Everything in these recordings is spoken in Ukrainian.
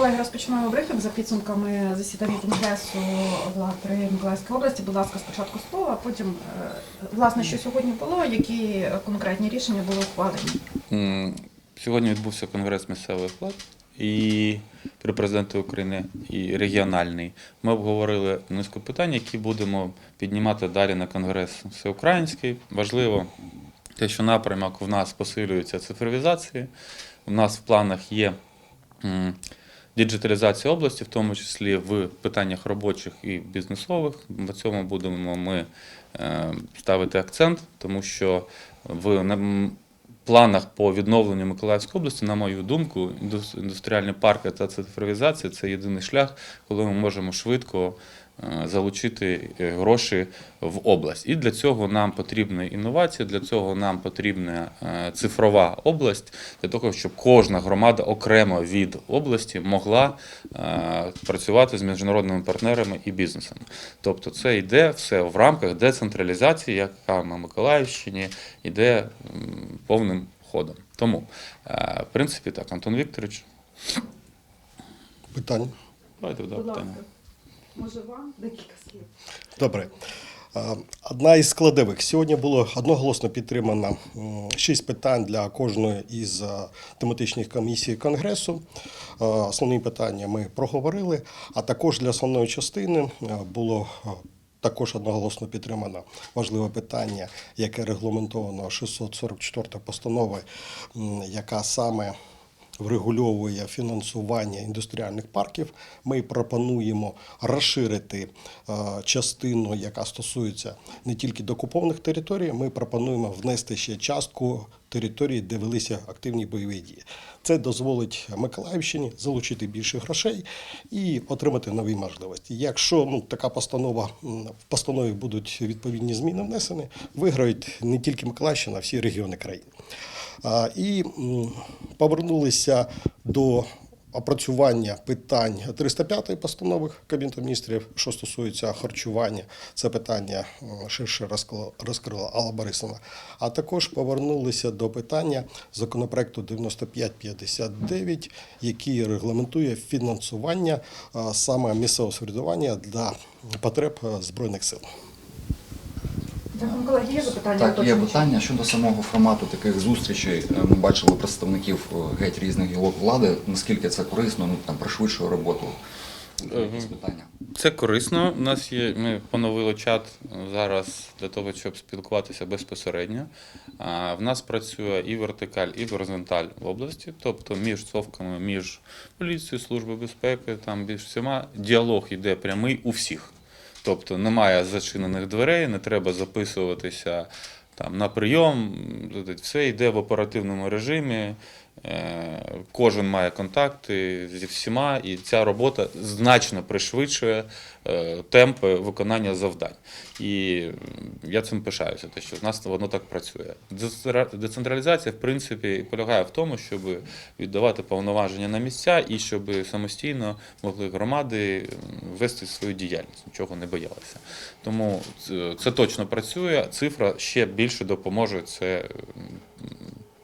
Колеги, розпочинаємо брифінг за підсумками засідання конгресу влад при Миколаївській області. Будь ласка, спочатку столу, а потім е, власне, що сьогодні було, які конкретні рішення були ухвалені. Сьогодні відбувся конгрес місцевих влад і при президенті України і регіональний. Ми обговорили низку питань, які будемо піднімати далі на конгрес всеукраїнський. Важливо те, що напрямок в нас посилюється цифровізації. У нас в планах є м, діджиталізація області, в тому числі в питаннях робочих і бізнесових. В цьому будемо ми е, ставити акцент, тому що в планах по відновленню Миколаївської області, на мою думку, індус- індустріальні парки та цифровізація це єдиний шлях, коли ми можемо швидко залучити е, гроші в область. І для цього нам потрібні інновації, для цього нам потрібна е, цифрова область, для того, щоб кожна громада окремо від області могла е, працювати з міжнародними партнерами і бізнесом. Тобто це йде все в рамках децентралізації, яка на Миколаївщині йде повним ходом. Тому, е, в принципі, так, Антон Вікторович, Питання. давайте Будь ласка, питання. Може вам декілька слів. Добре. Одна із складових. Сьогодні було одноголосно підтримано шість питань для кожної із тематичних комісій Конгресу. Основні питання ми проговорили, а також для основної частини було також одноголосно підтримано важливе питання, яке регламентовано 644 постанови, яка саме врегульовує фінансування індустріальних парків. Ми пропонуємо розширити е, частину, яка стосується не тільки докупованих територій. Ми пропонуємо внести ще частку територій, де велися активні бойові дії. Це дозволить Миколаївщині залучити більше грошей і отримати нові можливості. Якщо ну, така постанова в постанові будуть відповідні зміни внесені, виграють не тільки Миколаївщина, а всі регіони країни. І повернулися до опрацювання питань 305 постанови Кабінету міністрів, що стосується харчування. Це питання ширше розкрила Алла Борисовна. А також повернулися до питання законопроекту 9559, який регламентує фінансування саме місцевого самоврядування для потреб е, Збройних сил. Дякую, колеги. Є запитання? Так, є питання щодо самого формату таких зустрічей. Е, Ми бачили представників е, геть різних гілок влади. Наскільки це корисно, ну там пришвидшує роботу? Питання. Це корисно. У нас є. Ми поновили чат зараз для того, щоб спілкуватися безпосередньо. А, В нас працює і вертикаль, і горизонталь в області, тобто між совками, між поліцією, службою безпеки, там між всіма діалог йде прямий у всіх. Тобто немає зачинених дверей, не треба записуватися там на прийом. Все йде в оперативному режимі. Е, Кожен має контакти зі всіма, і ця робота значно пришвидшує е, темпи виконання завдань. І я цим пишаюся, те, що в нас воно так працює. Децентралізація, в принципі, полягає в тому, щоб віддавати повноваження на місця і щоб самостійно могли громади вести свою діяльність, нічого не боялися. Тому це, це точно працює. Цифра ще більше допоможе це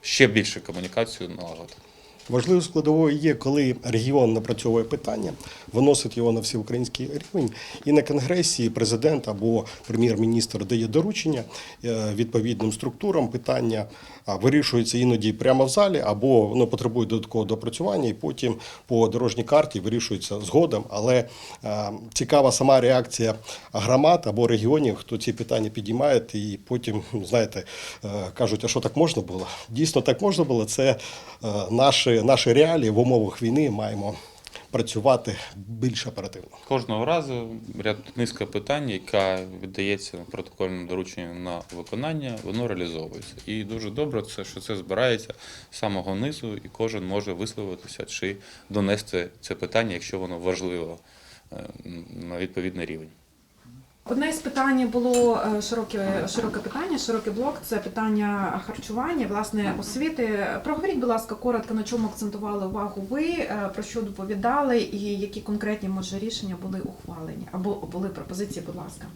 ще більше комунікацію налагодити. Важливою складовою є, коли регіон напрацьовує питання, виносить його на всеукраїнський рівень, і на конгресі президент або прем'єр-міністр дає доручення е, відповідним структурам. Питання вирішується іноді прямо в залі, або воно потребує додаткового допрацювання, і потім по дорожній карті вирішується згодом. Але е, цікава сама реакція громад або регіонів, хто ці питання підіймає, і потім, ну, знаєте, е, кажуть, а що так можна було? Дійсно, так можна було. Це е, наші, реалії в умовах війни маємо працювати більш оперативно. Кожного разу ряд низка питань, яка віддається протокольному дорученню на виконання, воно реалізовується. І дуже добре, це що це збирається з самого низу, і кожен може висловитися чи донести це питання, якщо воно важливо е, на відповідний рівень. Одне з питань було е, широке, широке питання, широкий блок це питання харчування, власне, освіти. Проговоріть, будь ласка, коротко, на чому акцентували увагу ви, е, про що доповідали, і які конкретні може рішення були ухвалені або були пропозиції, будь ласка.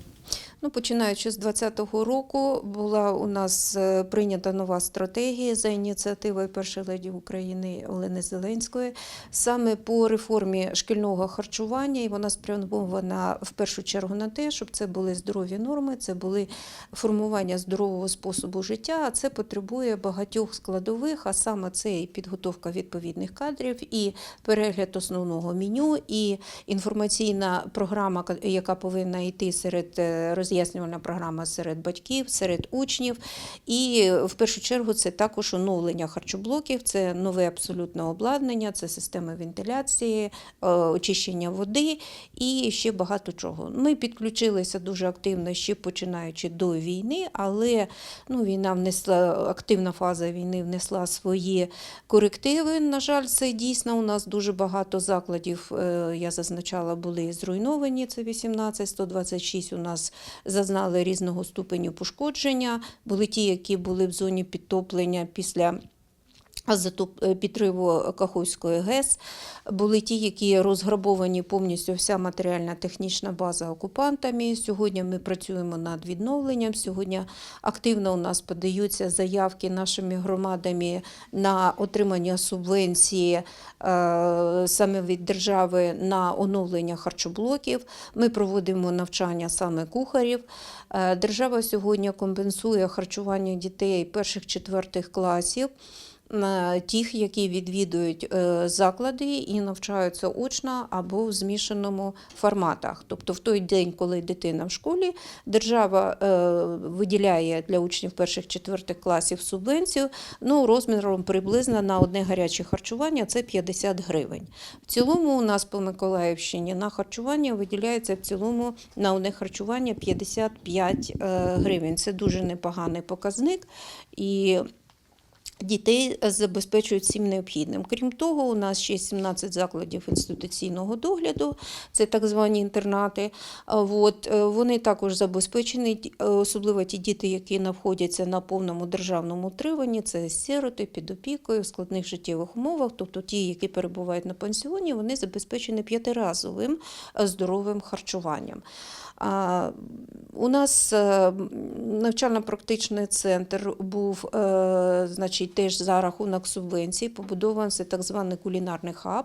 Ну, починаючи з 2020 року, була у нас е, прийнята нова стратегія за ініціативою першої леді України Олени Зеленської саме по реформі шкільного харчування, і вона спрямована в першу чергу на те, щоб це були здорові норми, це були формування здорового способу життя. А це потребує багатьох складових, а саме це і підготовка відповідних кадрів, і перегляд основного меню, і інформаційна програма, яка повинна йти серед е, роз'яснювальна програма серед батьків, серед учнів. І е, в першу чергу це також оновлення харчоблоків, це нове абсолютно обладнання, це системи вентиляції, е, очищення води і ще багато чого. Ми підключилися дуже активно ще починаючи до війни, але ну, війна внесла активна фаза війни внесла свої корективи. На жаль, це дійсно у нас дуже багато закладів. е, Я зазначала, були зруйновані. Це 18, 126 у нас зазнали різного ступеню пошкодження. Були ті, які були в зоні підтоплення після. Затоп- е, Підриву Каховської ГЕС були ті, які розграбовані повністю вся матеріальна технічна база окупантами. Сьогодні ми працюємо над відновленням. Сьогодні активно у нас подаються заявки нашими громадами на отримання субвенції е, саме від держави на оновлення харчоблоків. Ми проводимо навчання саме кухарів. Е, Держава сьогодні компенсує харчування дітей перших-четвертих класів. Тих, які відвідують е, заклади і навчаються очно або в змішаному форматах. Тобто в той день, коли дитина в школі, держава е, виділяє для учнів перших-четвертих класів субвенцію ну, розміром приблизно на одне гаряче харчування це 50 гривень. В цілому у нас по Миколаївщині на харчування виділяється в цілому на одне харчування 55 е, гривень. Це дуже непоганий показник. І Дітей забезпечують всім необхідним. Крім того, у нас ще 17 закладів інституційного догляду, це так звані інтернати. От, е, вони також забезпечені, е, особливо ті діти, які знаходяться на повному державному утриманні, це сироти під опікою в складних життєвих умовах, тобто ті, які перебувають на пансіоні, вони забезпечені п'ятиразовим е, здоровим харчуванням. У нас е, навчально-практичний центр був е, значить, теж за рахунок субвенцій, побудований так званий кулінарний хаб,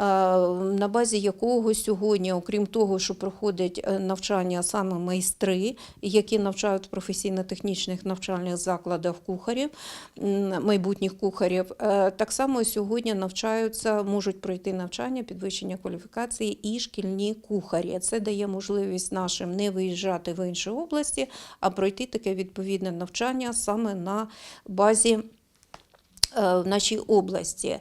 на базі якого сьогодні, окрім того, що проходять е, навчання саме майстри, які навчають в професійно-технічних навчальних закладах кухарів, майбутніх кухарів, е, так само сьогодні навчаються, можуть пройти навчання, підвищення кваліфікації і шкільні кухарі. Це дає можливість нашим не виїжджати в інші області, а пройти таке відповідне навчання саме на базі е, в нашій області.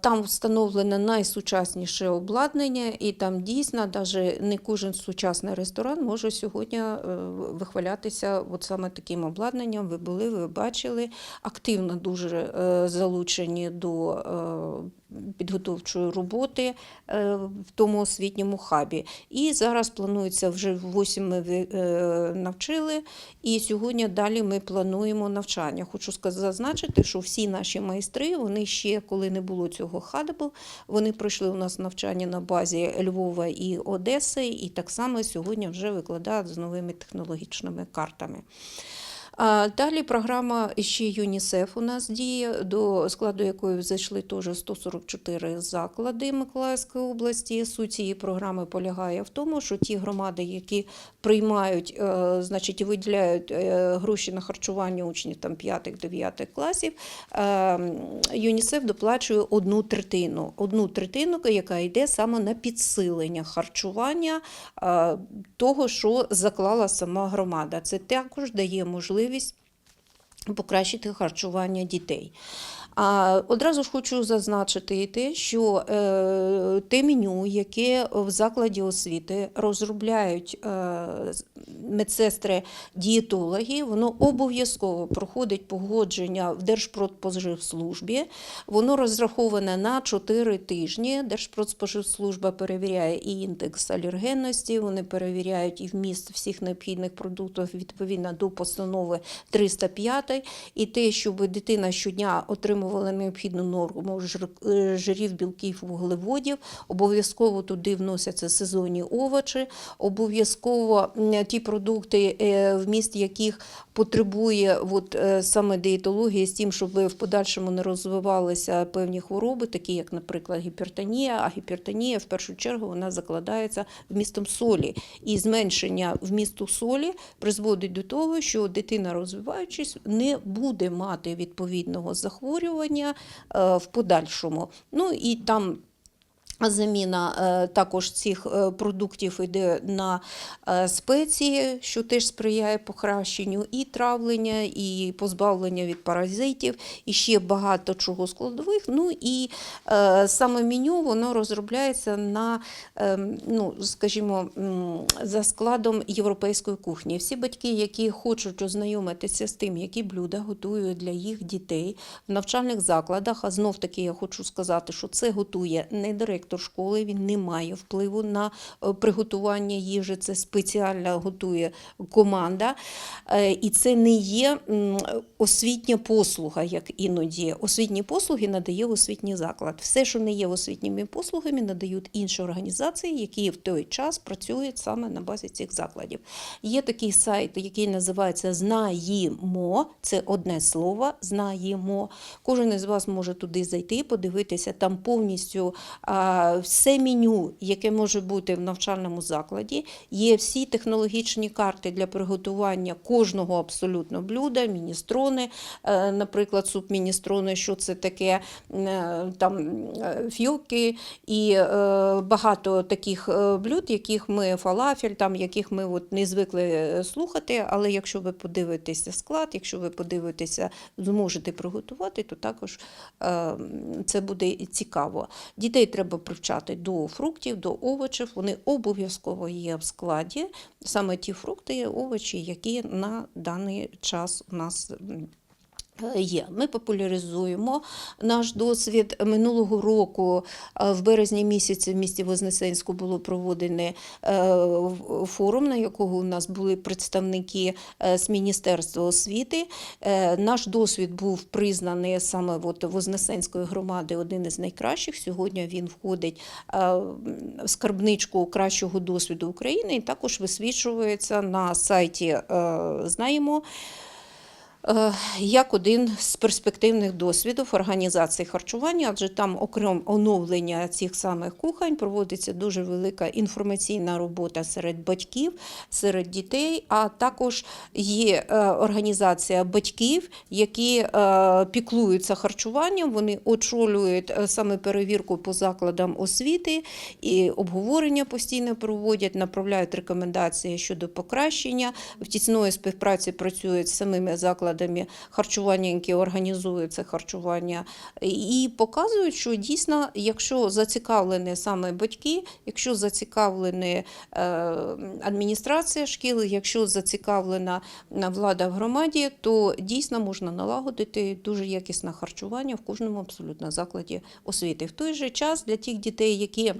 Там встановлене найсучасніше обладнання, і там дійсно навіть не кожен сучасний ресторан може сьогодні е, вихвалятися от саме таким обладнанням. Ви були, ви бачили, активно дуже е, залучені до е, підготовчої роботи е, в тому освітньому хабі. І зараз планується вже 8 ми е, навчили, і сьогодні далі ми плануємо навчання. Хочу зазначити, що всі наші майстри, вони ще коли не було цього хабу, вони пройшли у нас навчання на базі Львова і Одеси, і так само сьогодні вже викладають з новими технологічними картами. Далі програма ще ЮНІСЕФ у нас діє, до складу якої зайшли теж 144 заклади Миколаївської області. Суть цієї програми полягає в тому, що ті громади, які приймають, е, значить, виділяють е, гроші на харчування учнів там 5-9 класів, е, ЮНІСЕФ доплачує одну третину. Одну третину, яка йде саме на підсилення харчування того, що заклала сама громада. Це також дає можливість можливість покращити харчування дітей. А одразу ж хочу зазначити і те, що е, те меню, яке в закладі освіти розробляють е, медсестри дієтологи, воно обов'язково проходить погодження в Держпродспоживслужбі. Воно розраховане на 4 тижні. Держпродспоживслужба перевіряє і індекс алергенності, вони перевіряють і вміст всіх необхідних продуктів відповідно до постанови 305, і те, щоб дитина щодня отримувала необхідну норму е, жирів, білків, вуглеводів. Обов'язково туди вносяться сезонні овочі, обов'язково ті продукти, е, вміст яких потребує от, е, саме дієтології з тим, щоб в подальшому не розвивалися певні хвороби, такі як, наприклад, гіпертонія. А гіпертонія в першу чергу вона закладається вмістом солі. І зменшення вмісту солі призводить до того, що дитина, розвиваючись, не буде мати відповідного захворювання е, в подальшому. Ну і там. Заміна е, також цих е, продуктів йде на е, спеції, що теж сприяє покращенню і травлення, і позбавлення від паразитів, і ще багато чого складових. Ну і саме меню воно розробляється на, е, ну, скажімо, за складом європейської кухні. Всі батьки, які хочуть ознайомитися з тим, які блюда готують для їх дітей в навчальних закладах, а знов таки я хочу сказати, що це готує не директор школи, він не має впливу на е, приготування їжі, це спеціально готує команда. Е, І це не є освітня послуга, як іноді. Освітні послуги надає освітній заклад. Все, що не є освітніми послугами, надають інші організації, які в той час працюють саме на базі цих закладів. Є такий сайт, який називається Знаємо. Це одне слово, знаємо. Кожен із вас може туди зайти, подивитися там повністю все меню, яке може бути в навчальному закладі. Є всі технологічні карти для приготування кожного абсолютно блюда, міністрони, е, наприклад, суп міністрони, що це таке, е, там е, фьоки і багато таких блюд, яких ми фалафель, там яких ми от не звикли слухати. Але якщо ви подивитеся склад, якщо ви подивитеся, зможете приготувати, то також це буде цікаво. Дітей треба привчати до фруктів, до овочів. Вони обов'язково є в складі. Саме ті фрукти, овочі, які на даний час у нас. Е, Є. Ми популяризуємо наш досвід. Минулого року, е, в березні місяці, в місті Вознесенську було проведений е, форум, на якого у нас були представники з Міністерства освіти. Наш досвід був признаний саме от Вознесенської громади один із найкращих. Сьогодні він входить в скарбничку кращого досвіду України і також висвічується на сайті Знаємо. Е, як один з перспективних досвідів організації харчування, адже там, окрім оновлення цих самих кухонь, проводиться дуже велика інформаційна робота серед батьків, серед дітей, а також є е, організація батьків, які е, піклуються харчуванням, вони очолюють саме перевірку по закладам освіти і обговорення постійно проводять, направляють рекомендації щодо покращення. В тісної співпраці працюють з самими закладами харчування, які організують це харчування, і показують, що дійсно, якщо зацікавлені саме батьки, якщо зацікавлені е, адміністрація шкіл, якщо зацікавлена е, влада в громаді, то дійсно можна налагодити дуже якісне харчування в кожному абсолютно закладі освіти. В той же час для тих дітей, які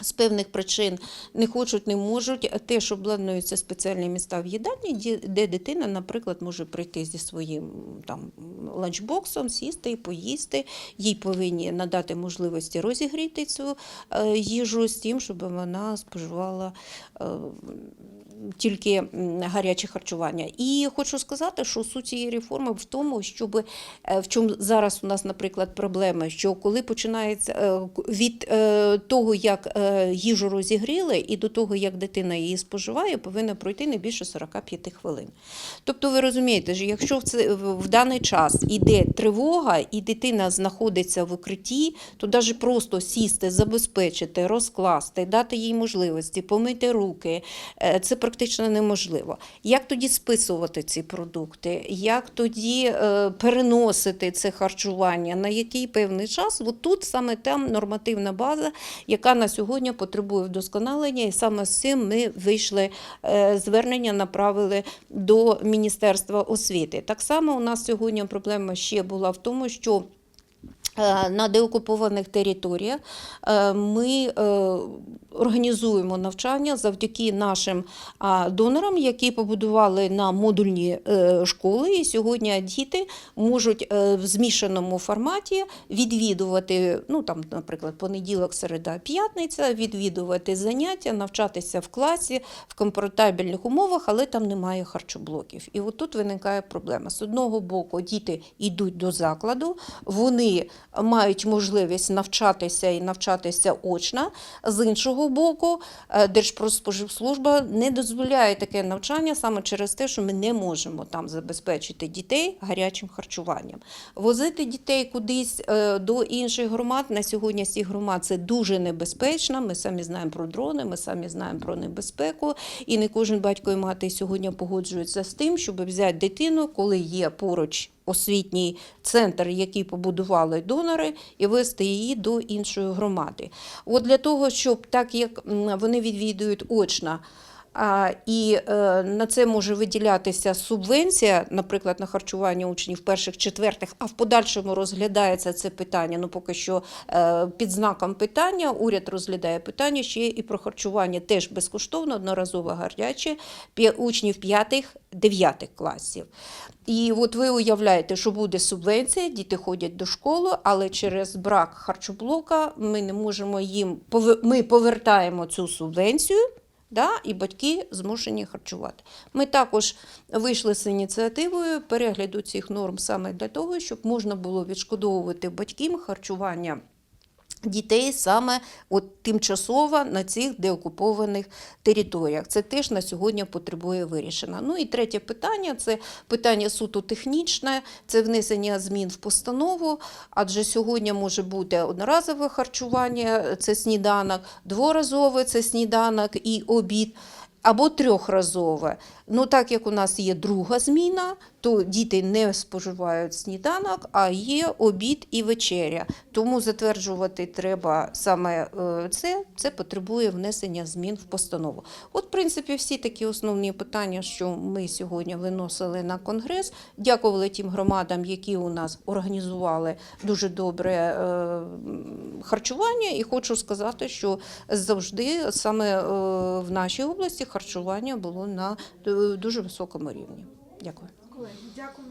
з певних причин не хочуть, не можуть. Теж обладнуються спеціальні міста в їдальні, де дитина, наприклад, може прийти зі своїм там ланчбоксом, сісти і поїсти. Їй повинні надати можливості розігріти цю е, їжу з тим, щоб вона споживала. Тільки гаряче харчування. І хочу сказати, що суть цієї реформи в тому, щоб е, в чому зараз у нас, наприклад, проблема, що коли починається е, від е, того, як їжу розігріли, і до того, як дитина її споживає, повинно пройти не більше 45 хвилин. Тобто, ви розумієте, що якщо в, це, в даний час іде тривога і дитина знаходиться в укритті, то навіть просто сісти, забезпечити, розкласти, дати їй можливості, помити руки, це практично неможливо. Як тоді списувати ці продукти? Як тоді е, переносити це харчування? На який певний час? От тут саме там нормативна база, яка на сьогодні потребує вдосконалення, і саме з цим ми вийшли е, звернення, направили до Міністерства освіти. Так само у нас сьогодні проблема ще була в тому, що На деокупованих територіях е, ми е, організуємо навчання завдяки нашим донорам, які побудували на модульні е, школи. І сьогодні діти можуть е, в змішаному форматі відвідувати, ну там, наприклад, понеділок, середа, п'ятниця, відвідувати заняття, навчатися в класі в комфортабельних умовах, але там немає харчоблоків. І от тут виникає проблема. З одного боку, діти йдуть до закладу, вони мають можливість навчатися і навчатися очно. З іншого боку, е, Держпродспоживслужба не дозволяє таке навчання саме через те, що ми не можемо там забезпечити дітей гарячим харчуванням. Возити дітей кудись е, до інших громад на сьогодні з громад це дуже небезпечно. Ми самі знаємо про дрони, ми самі знаємо про небезпеку. І не кожен батько і мати сьогодні погоджується з тим, щоб взяти дитину, коли є поруч освітній центр, який побудували донори, і вести її до іншої громади. От для того, щоб так як вони відвідують очно. І е, на це може виділятися субвенція, наприклад, на харчування учнів перших, четвертих, а в подальшому розглядається це питання. Ну поки що е, під знаком питання уряд розглядає питання ще і про харчування теж безкоштовно, одноразово гаряче учнів п'ятих, дев'ятих класів. І от ви уявляєте, що буде субвенція, діти ходять до школи, але через брак харчоблока ми не можемо їм ми повертаємо цю субвенцію. Да, і батьки змушені харчувати. Ми також вийшли з ініціативою перегляду цих норм саме для того, щоб можна було відшкодовувати батьків харчування дітей саме от тимчасово на цих деокупованих територіях. Це теж на сьогодні потребує вирішення. Ну і третє питання це питання суто технічне, це внесення змін в постанову, адже сьогодні може бути одноразове харчування, це сніданок, дворазове це сніданок і обід. Або трьохразове. Ну, так як у нас є друга зміна, то діти не споживають сніданок, а є обід і вечеря. Тому затверджувати треба саме е, це, це потребує внесення змін в постанову. От, в принципі, всі такі основні питання, що ми сьогодні виносили на конгрес. Дякували тим громадам, які у нас організували дуже добре е, харчування. І хочу сказати, що завжди саме е, в нашій області харчування було на дуже високому рівні. Дякую. Колеги, дякую.